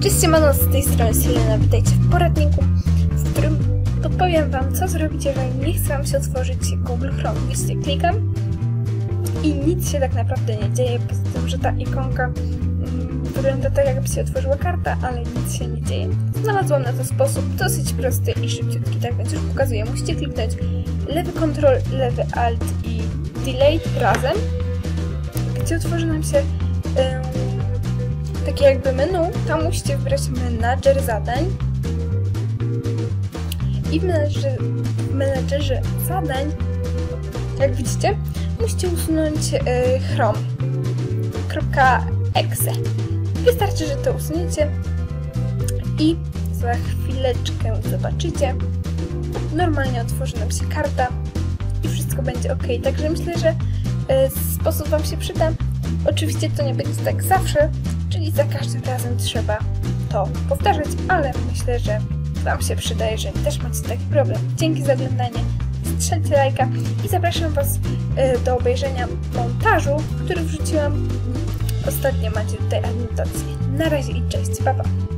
Cześć, siemano, z tej strony Selena, witajcie w poradniku, w którym podpowiem Wam, co zrobić, jeżeli nie chce Wam się otworzyć Google Chrome. Jeśli klikam i nic się tak naprawdę nie dzieje, poza tym, że ta ikonka mm, wygląda tak, jakby się otworzyła karta, ale nic się nie dzieje. Znalazłam na to sposób dosyć prosty i szybciutki, tak więc już pokazuję. Musicie kliknąć lewy Ctrl, lewy Alt i Delete razem, gdzie otworzy nam się takie jakby menu, tam musicie wybrać menadżer zadań i w menadżerze, w menadżerze zadań, jak widzicie, musicie usunąć y, chrome.exe. Wystarczy, że to usuniecie i za chwileczkę zobaczycie. Normalnie otworzy nam się karta i wszystko będzie ok. Także myślę, że y, sposób Wam się przyda. Oczywiście to nie będzie tak zawsze, czyli za każdym razem trzeba to powtarzać, ale myślę, że Wam się przyda, jeżeli też macie taki problem. Dzięki za oglądanie, strzelcie lajka i zapraszam Was e, do obejrzenia montażu, który wrzuciłam. Ostatnio macie tutaj adnotację. Na razie i cześć, pa pa!